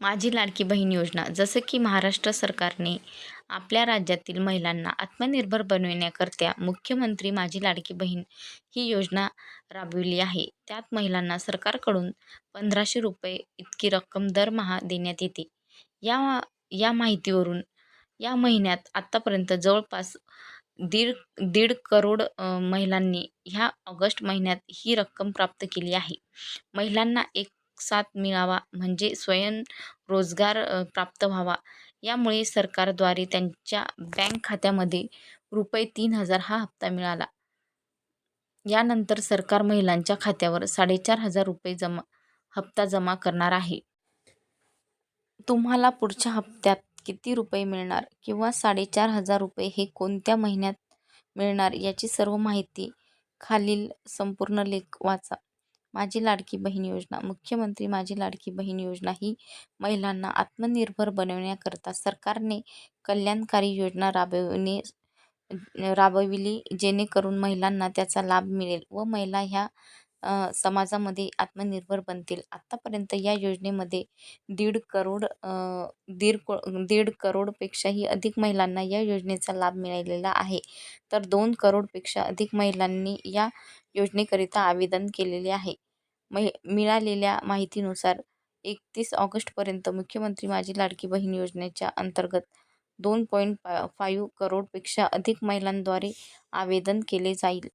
माझी लाडकी बहीण योजना जसं की महाराष्ट्र सरकारने आपल्या राज्यातील महिलांना आत्मनिर्भर बनविण्याकरता मुख्यमंत्री माझी लाडकी बहीण ही योजना राबविली आहे. त्यात महिलांना सरकारकडून पंधराशे रुपये इतकी रक्कम दरमहा देण्यात येते. या या माहितीवरून या महिन्यात आत्तापर्यंत जवळपास दीड दीड करोड महिलांनी ह्या ऑगस्ट महिन्यात ही रक्कम प्राप्त केली आहे. महिलांना एक साथ मिळावा म्हणजे स्वयंरोजगार प्राप्त व्हावा. यामुळे सरकारद्वारे त्यांच्या बँक खात्यामध्ये रुपये तीन हजार हा हप्ता मिळाला. यानंतर सरकार महिलांच्या खात्यावर साडेचार हजार रुपये जमा हप्ता जमा करणार आहे. तुम्हाला पुढच्या हप्त्यात किती रुपये मिळणार किंवा साडेचार हजार रुपये हे कोणत्या महिन्यात मिळणार याची सर्व माहिती खालील संपूर्ण लेख वाचा. माझी लाडकी बहीण योजना. मुख्यमंत्री माझी लाडकी बहीण योजना ही महिलांना आत्मनिर्भर बनवण्याकरता सरकारने कल्याणकारी योजना राबविणे राबविली जेणेकरून महिलांना त्याचा लाभ मिळेल व महिला ह्या समाजामध्ये आत्मनिर्भर बनतील. आत्तापर्यंत या योजनेमध्ये दीड करोड दीड को दीड करोडपेक्षाही अधिक महिलांना या योजनेचा लाभ मिळालेला आहे. तर दोन करोडपेक्षा अधिक महिलांनी या योजनेकरिता आवेदन केलेले आहे. मै मिळालेल्या माहितीनुसार एकतीस ऑगस्टपर्यंत मुख्यमंत्री माझी लाडकी बहीण योजनेच्या अंतर्गत दोन पॉईंट पा फाईव्ह करोडपेक्षा अधिक महिलांद्वारे आवेदन केले जाईल.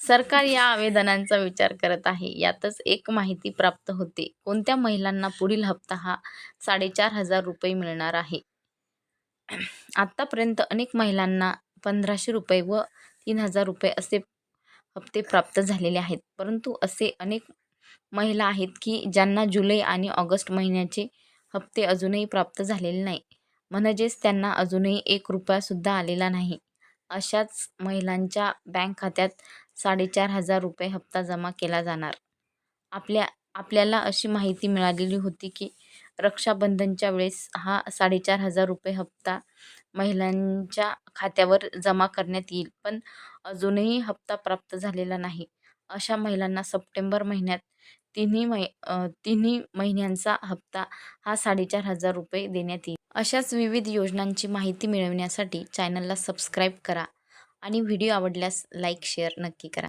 सरकार या आवेदनांचा विचार करत आहे. यातच एक माहिती प्राप्त होते. कोणत्या महिलांना पुढील हप्ता हा साडेचार हजार रुपये मिळणार आहे? आत्तापर्यंत अनेक महिलांना पंधराशे रुपये व तीन हजार रुपये असे हप्ते प्राप्त झालेले आहेत. परंतु असे अनेक महिला आहेत की ज्यांना जुलै आणि ऑगस्ट महिन्याचे हप्ते अजूनही प्राप्त झालेले नाही. म्हणजेच त्यांना अजूनही एक रुपयासुद्धा आलेला नाही. अशाच महिलांच्या बँक खात्यात साडेचार हजार रुपये हप्ता जमा केला जाणार. आपल्या आपल्याला अशी माहिती मिळालेली होती की रक्षाबंधनच्या वेळेस हा साडेचार हजार रुपये हप्ता महिलांच्या खात्यावर जमा करण्यात येईल पण अजूनही हप्ता प्राप्त झालेला नाही. अशा महिलांना सप्टेंबर महिन्यात तिन्ही मै तिन्ही महिन्यांचा हप्ता हा साडेचार हजार रुपये देण्यात येईल. अशाच विविध योजनांची माहिती मिळवण्यासाठी चॅनलला सबस्क्राईब करा आणि व्हिडिओ आवडल्यास लाईक शेअर नक्की करा.